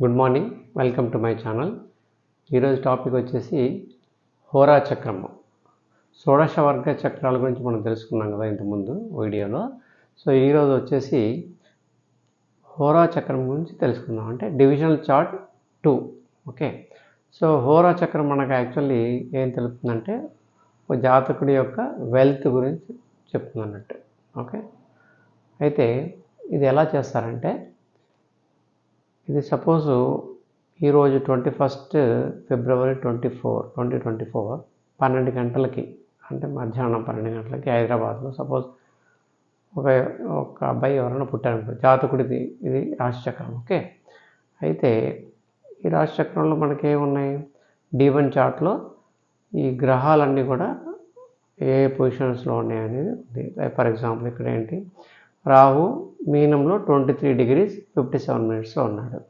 Good morning. Welcome to my channel. ఈరోజు topic వచ్చేసి హోరా చక్రము షోడశ వర్గ చక్రాల గురించి మనం తెలుసుకున్నాం కదా ఇంతకుముందు వీడియోలో. సో ఈరోజు వచ్చేసి హోరా చక్రం గురించి తెలుసుకుందాం. అంటే divisional chart two. Okay? So హోరా చక్రం మనకు యాక్చువల్లీ ఏం తెలుపుతుందంటే ఒక జాతకుడి యొక్క వెల్త్ గురించి చెప్తుంది అన్నట్టు ఓకే? అయితే ఇది ఎలా చేస్తారంటే ఇది సపోజు ఈరోజు twenty first February twenty four twenty twenty four పన్నెండు గంటలకి అంటే మధ్యాహ్నం పన్నెండు గంటలకి హైదరాబాద్లో. సపోజ్ ఒక ఒక అబ్బాయి ఎవరైనా పుట్టారు జాతకుడిది ఇది రాశిచక్రం ఓకే? అయితే ఈ రాశిచక్రంలో మనకి ఏమున్నాయి డి వన్ చార్ట్లో ఈ గ్రహాలన్నీ కూడా ఏ పొజిషన్స్లో ఉన్నాయి అనేది ఉంది. ఫర్ ఎగ్జాంపుల్ ఇక్కడ ఏంటి Rahu మీనంలో twenty three degrees fifty seven మినిట్స్లో ఉన్నాడు.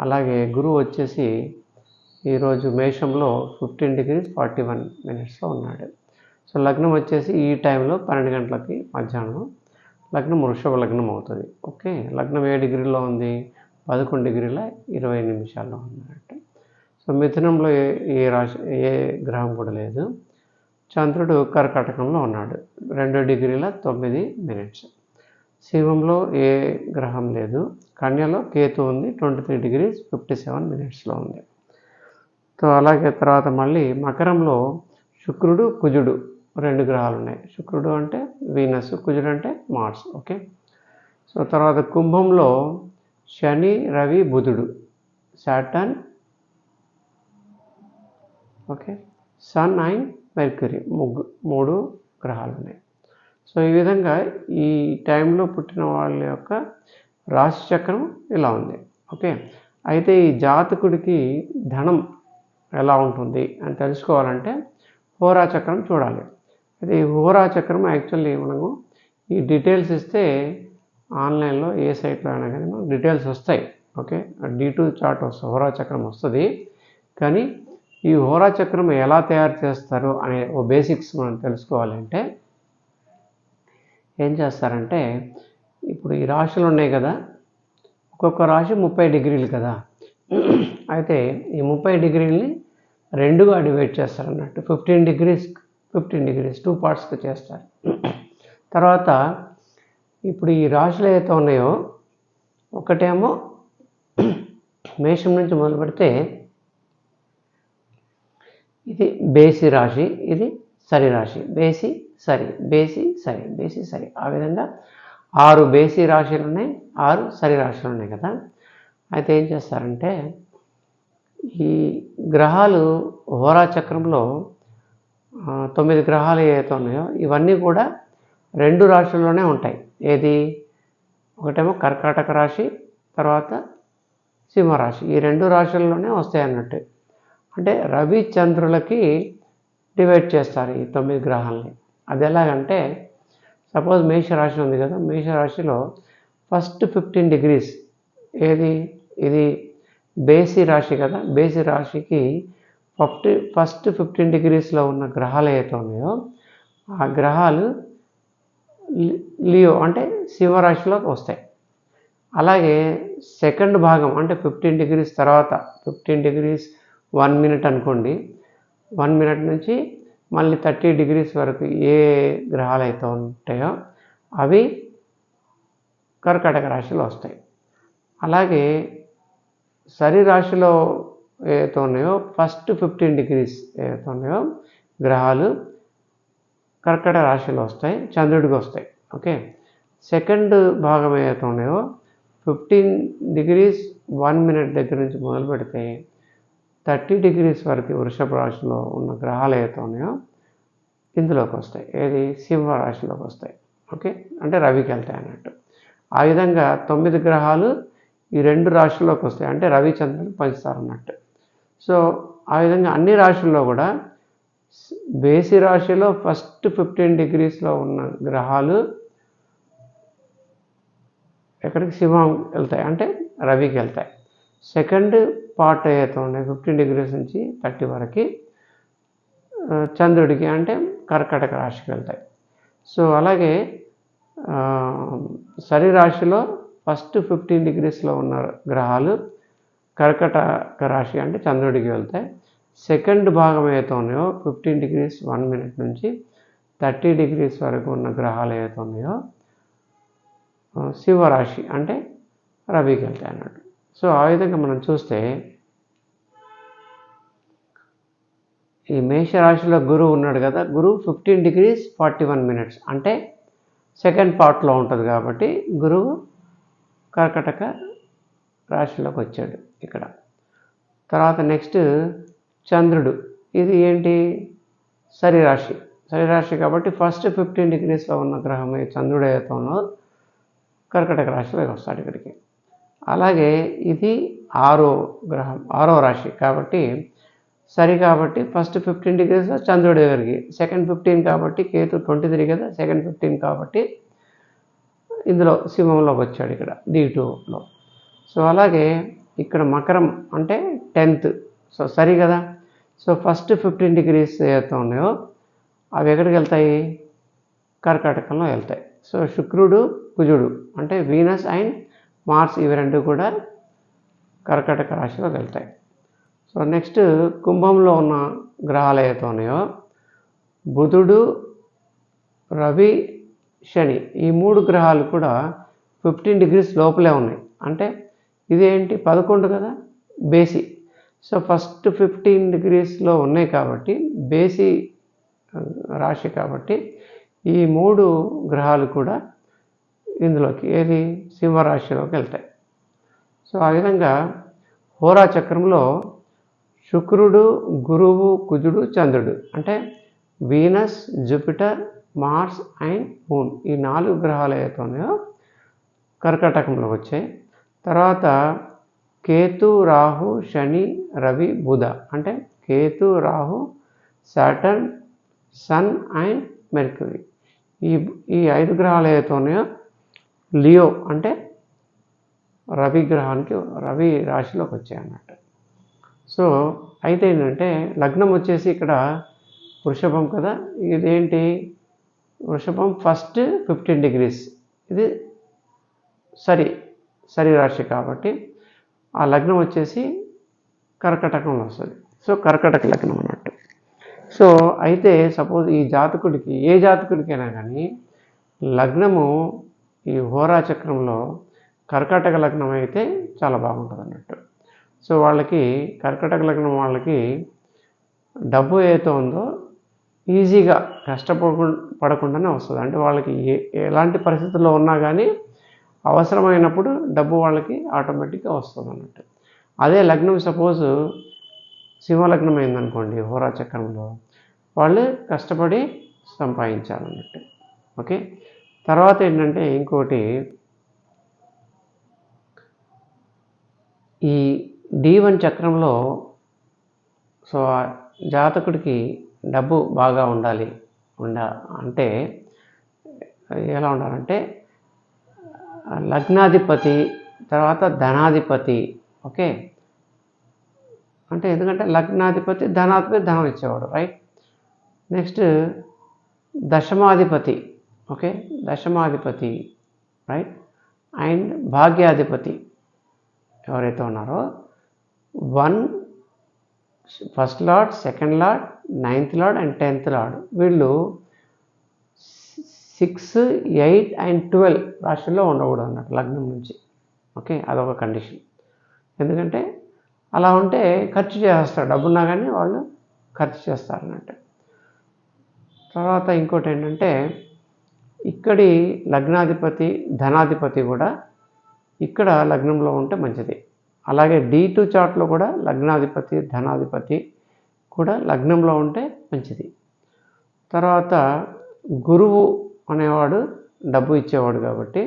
అలాగే గురువు వచ్చేసి ఈరోజు మేషంలో ఫిఫ్టీన్ డిగ్రీస్ ఫార్టీ వన్ మినిట్స్లో ఉన్నాడు. సో లగ్నం వచ్చేసి ఈ టైంలో పన్నెండు గంటలకి మధ్యాహ్నం లగ్నం వృషభ లగ్నం అవుతుంది. ఓకే? లగ్నం ఏ డిగ్రీలో ఉంది? పదకొండు డిగ్రీల ఇరవై నిమిషాల్లో ఉన్నట్టు సో మిథునంలో ఏ ఏ రాశి ఏ గ్రహం కూడా లేదు. చంద్రుడు కర్కాటకంలో ఉన్నాడు. రెండు డిగ్రీల తొమ్మిది మినిట్స్. సింహంలో ఏ గ్రహం లేదు. కన్యలో కేతు ఉంది. Twenty three degrees fifty seven మినిట్స్లో ఉంది. సో అలాగే తర్వాత మళ్ళీ మకరంలో శుక్రుడు కుజుడు రెండు గ్రహాలు ఉన్నాయి. శుక్రుడు అంటే వీనస్ కుజుడు అంటే మార్స్. ఓకే? సో తర్వాత కుంభంలో శని రవి బుధుడు. Saturn okay? Sun and Mercury. ముగ్గు మూడు గ్రహాలు ఉన్నాయి. సో ఈ విధంగా ఈ టైంలో పుట్టిన వాళ్ళ యొక్క రాశి చక్రం ఇలా ఉంది. ఓకే? అయితే ఈ జాతకుడికి ధనం ఎలా ఉంటుంది అని తెలుసుకోవాలంటే హోరా చక్రం చూడాలి. అయితే ఈ హోరా చక్రం యాక్చువల్లీ మనము ఈ డీటెయిల్స్ ఇస్తే ఆన్లైన్లో ఏ సైట్లో అయినా కానీ మనకు డీటెయిల్స్ వస్తాయి. ఓకే? డీ టూ చార్ట్ వస్తుంది హోరా చక్రం వస్తుంది. కానీ ఈ హోరా చక్రం ఎలా తయారు చేస్తారు అనే ఓ బేసిక్స్ మనం తెలుసుకోవాలంటే ఏం చేస్తారంటే ఇప్పుడు ఈ రాశులు ఉన్నాయి కదా ఒక్కొక్క రాశి ముప్పై డిగ్రీలు కదా. అయితే ఈ ముప్పై డిగ్రీలని రెండుగా డివైడ్ చేస్తారు అన్నట్టు fifteen degrees fifteen degrees two పార్ట్స్కి చేస్తారు. తర్వాత ఇప్పుడు ఈ రాశులు ఏవైతే ఉన్నాయో ఒకటేమో మేషం నుంచి మొదలు పెడితే ఇది బేసి రాశి ఇది సరి రాశి. బేసి సరి బేసి సరి బేసి సరి. ఆ విధంగా ఆరు బేసి రాశులు ఉన్నాయి ఆరు సరి రాశులు ఉన్నాయి కదా. అయితే ఏం చేస్తారంటే ఈ గ్రహాలు హోరా చక్రంలో తొమ్మిది గ్రహాలు ఏవైతే ఉన్నాయో ఇవన్నీ కూడా రెండు రాశుల్లోనే ఉంటాయి. ఏది? ఒకటేమో కర్కాటక రాశి తర్వాత సింహరాశి. ఈ రెండు రాశుల్లోనే వస్తాయి అన్నట్టు. అంటే రవి చంద్రులకి డివైడ్ చేస్తారు ఈ తొమ్మిది గ్రహాలని. అది ఎలాగంటే సపోజ్ మేషరాశి ఉంది కదా మేషరాశిలో ఫస్ట్ ఫిఫ్టీన్ డిగ్రీస్ ఏది? ఇది బేసి రాశి కదా బేసి రాశికి ఫిఫ్టీ ఫస్ట్ ఫిఫ్టీన్ డిగ్రీస్లో ఉన్న గ్రహాలు ఏవైతే ఉన్నాయో ఆ గ్రహాలు లియో అంటే సింహరాశిలోకి వస్తాయి. అలాగే సెకండ్ భాగం అంటే ఫిఫ్టీన్ డిగ్రీస్ తర్వాత ఫిఫ్టీన్ డిగ్రీస్ వన్ మినిట్ అనుకోండి వన్ మినిట్ నుంచి మళ్ళీ థర్టీ డిగ్రీస్ వరకు ఏ గ్రహాలు అయితే ఉంటాయో అవి కర్కాటక రాశిలో వస్తాయి. అలాగే సరి రాశిలో ఏవైతే ఉన్నాయో ఫస్ట్ ఫిఫ్టీన్ డిగ్రీస్ ఏవైతే ఉన్నాయో గ్రహాలు కర్కట రాశిలో వస్తాయి చంద్రుడికి వస్తాయి. ఓకే? సెకండ్ భాగం ఏదైతే ఉన్నాయో ఫిఫ్టీన్ డిగ్రీస్ వన్ మినిట్ దగ్గర నుంచి మొదలు పెడితే థర్టీ డిగ్రీస్ వరకు వృషభ రాశిలో ఉన్న గ్రహాలు ఏవైతే ఉన్నాయో ఇందులోకి వస్తాయి. ఏది? సింహ రాశిలోకి వస్తాయి. ఓకే? అంటే రవికి వెళ్తాయి అన్నట్టు. ఆ విధంగా తొమ్మిది గ్రహాలు ఈ రెండు రాశుల్లోకి వస్తాయి. అంటే రవి చంద్రులు అన్నట్టు. సో ఆ విధంగా అన్ని రాశుల్లో కూడా బేసి రాశిలో ఫస్ట్ ఫిఫ్టీన్ డిగ్రీస్లో ఉన్న గ్రహాలు ఎక్కడికి? సింహం వెళ్తాయి. అంటే రవికి వెళ్తాయి. సెకండ్ పార్ట్ ఏదైతే ఉన్నాయి ఫిఫ్టీన్ డిగ్రీస్ నుంచి థర్టీ వరకు. చంద్రుడికి అంటే కర్కటక రాశికి వెళ్తాయి. సో అలాగే సరి రాశిలో ఫస్ట్ ఫిఫ్టీన్ డిగ్రీస్లో ఉన్న గ్రహాలు కర్కటక రాశి అంటే చంద్రుడికి వెళ్తాయి. సెకండ్ భాగం ఏదైతే ఉన్నాయో ఫిఫ్టీన్ డిగ్రీస్ వన్ మినిట్ నుంచి థర్టీ డిగ్రీస్ వరకు ఉన్న గ్రహాలు ఏవైతే ఉన్నాయో శివరాశి అంటే రవికి వెళ్తాయి అన్నట్టు. సో ఆ విధంగా మనం చూస్తే ఈ మేషరాశిలో గురువు ఉన్నాడు కదా గురువు fifteen degrees forty one minutes. అంటే సెకండ్ పార్ట్లో ఉంటుంది కాబట్టి గురువు కర్కటక రాశిలోకి వచ్చాడు ఇక్కడ. తర్వాత నెక్స్ట్ చంద్రుడు. ఇది ఏంటి? శరీరాశి. సరిరాశి కాబట్టి ఫస్ట్ ఫిఫ్టీన్ డిగ్రీస్లో ఉన్న గ్రహం చంద్రుడు ఏదైతే ఉన్నదో కర్కటక రాశిలోకి వస్తాడు ఇక్కడికి. అలాగే ఇది ఆరో గ్రహం ఆరో రాశి కాబట్టి సరి కాబట్టి ఫస్ట్ ఫిఫ్టీన్ డిగ్రీస్ చంద్రుడి దగ్గరికి సెకండ్ ఫిఫ్టీన్ కాబట్టి కేతు ట్వంటీ త్రీ కదా సెకండ్ ఫిఫ్టీన్ కాబట్టి ఇందులో సింహంలోకి వచ్చాడు ఇక్కడ డి టూలో సో అలాగే ఇక్కడ మకరం అంటే టెన్త్ సో సరి కదా. సో ఫస్ట్ ఫిఫ్టీన్ డిగ్రీస్ ఏవైతే ఉన్నాయో అవి ఎక్కడికి వెళ్తాయి? కర్కాటకంలో వెళ్తాయి. సో శుక్రుడు కుజుడు అంటే వీనస్ అండ్ మార్స్ ఇవి రెండు కూడా కర్కటక రాశిలోకి వెళ్తాయి. సో నెక్స్ట్ కుంభంలో ఉన్న గ్రహాలు ఏవైతే ఉన్నాయో బుధుడు రవి శని ఈ మూడు గ్రహాలు కూడా ఫిఫ్టీన్ డిగ్రీస్ లోపలే ఉన్నాయి. అంటే ఇదేంటి? పదకొండు కదా? బేసి. సో ఫస్ట్ ఫిఫ్టీన్ డిగ్రీస్లో ఉన్నాయి కాబట్టి బేసి రాశి కాబట్టి ఈ మూడు గ్రహాలు కూడా ఇందులోకి ఏది? సింహరాశిలోకి వెళ్తాయి. సో ఆ విధంగా హోరా చక్రంలో శుక్రుడు గురువు కుజుడు చంద్రుడు అంటే Venus Jupiter Mars and moon ఈ నాలుగు గ్రహాలు ఏవైతే ఉన్నాయో కర్కటకంలో వచ్చాయి. తర్వాత కేతు రాహు శని రవి బుధ అంటే Ketu Rahu Saturn sun and Mercury. ఈ ఈ ఐదు గ్రహాలు ఏవైతే ఉన్నాయో లియో అంటే రవి గ్రహానికి రవి రాశిలోకి వచ్చాయి అన్నట్టు సో అయితే ఏంటంటే లగ్నం వచ్చేసి ఇక్కడ వృషభం కదా. ఇదేంటి? వృషభం ఫస్ట్ ఫిఫ్టీన్ డిగ్రీస్. ఇది సరి సరి రాశి కాబట్టి ఆ లగ్నం వచ్చేసి కర్కటకంలో వస్తుంది. సో కర్కటక లగ్నం అన్నట్టు సో అయితే సపోజ్ ఈ జాతకుడికి ఏ జాతకుడికైనా కానీ లగ్నము ఈ హోరా చక్రంలో కర్కాటక లగ్నం అయితే చాలా బాగుంటుంది అన్నట్టు. సో వాళ్ళకి కర్కటక లగ్నం వాళ్ళకి డబ్బు ఏదైతే ఉందో ఈజీగా కష్టపడకుండా పడకుండానే వస్తుంది. అంటే వాళ్ళకి ఏ ఎలాంటి పరిస్థితుల్లో ఉన్నా కానీ అవసరమైనప్పుడు డబ్బు వాళ్ళకి ఆటోమేటిక్గా వస్తుంది అన్నట్టు. అదే లగ్నం సపోజ్ సింహలగ్నం అయిందనుకోండి హోరా చక్రంలో వాళ్ళు కష్టపడి సంపాదించాలన్నట్టు. ఓకే? తర్వాత ఏంటంటే ఇంకోటి ఈ డి వన్ చక్రంలో సో జాతకుడికి డబ్బు బాగా ఉండాలి. ఉండ అంటే ఎలా ఉండాలంటే లగ్నాధిపతి తర్వాత ధనాధిపతి ఓకే? అంటే ఎందుకంటే లగ్నాధిపతి ధనాధిపతి ధనం ఇచ్చేవాడు రైట్? నెక్స్ట్ దశమాధిపతి. ఓకే? దశమాధిపతి రైట్? అండ్ భాగ్యాధిపతి ఎవరైతే ఉన్నారో one first lord second lord ninth lord and tenth lord. వీళ్ళు సిక్స్ ఎయిట్ అండ్ ట్వెల్వ్ రాశుల్లో ఉండకూడదు అన్నట్టు లగ్నం నుంచి. ఓకే? అదొక కండిషన్. ఎందుకంటే అలా ఉంటే ఖర్చు చేస్తారు డబ్బున్నా కానీ వాళ్ళు ఖర్చు చేస్తారు అన్నట్టు తర్వాత ఇంకోటి ఏంటంటే ఇక్కడి లగ్నాధిపతి ధనాధిపతి కూడా ఇక్కడ లగ్నంలో ఉంటే మంచిది. అలాగే డి టూ చార్ట్లో కూడా లగ్నాధిపతి ధనాధిపతి కూడా లగ్నంలో ఉంటే మంచిది. తర్వాత గురువు అనేవాడు డబ్బు ఇచ్చేవాడు కాబట్టి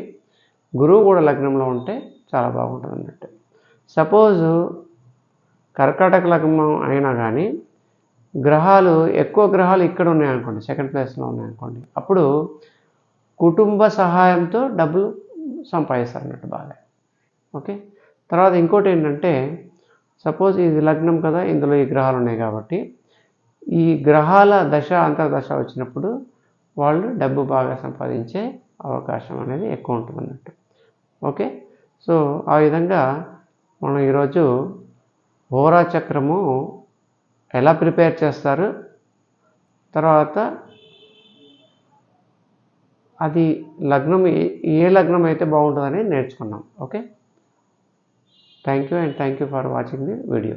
గురువు కూడా లగ్నంలో ఉంటే చాలా బాగుంటుంది అన్నట్టు. సపోజు కర్కాటక లగ్నం అయినా కానీ గ్రహాలు ఎక్కువ గ్రహాలు ఇక్కడ ఉన్నాయనుకోండి సెకండ్ ప్లేస్లో ఉన్నాయనుకోండి అప్పుడు కుటుంబ సహాయంతో డబ్బులు సంపాదిస్తారు అన్నట్టు బాగా ఓకే? తర్వాత ఇంకోటి ఏంటంటే సపోజ్ ఇది లగ్నం కదా ఇందులో ఈ గ్రహాలు ఉన్నాయి కాబట్టి ఈ గ్రహాల దశ అంతర్దశ వచ్చినప్పుడు వాళ్ళు డబ్బు బాగా సంపాదించే అవకాశం అనేది ఎక్కువ ఉంటుంది అన్నట్టు ఓకే? సో ఆ విధంగా మనం ఈరోజు హోరా చక్రము ఎలా ప్రిపేర్ చేస్తారు? తర్వాత అది లగ్నం ఏ- ఏ లగ్నం అయితే బాగుంటుందని నేర్చుకున్నాం. Okay? Thank you and thank you for watching the video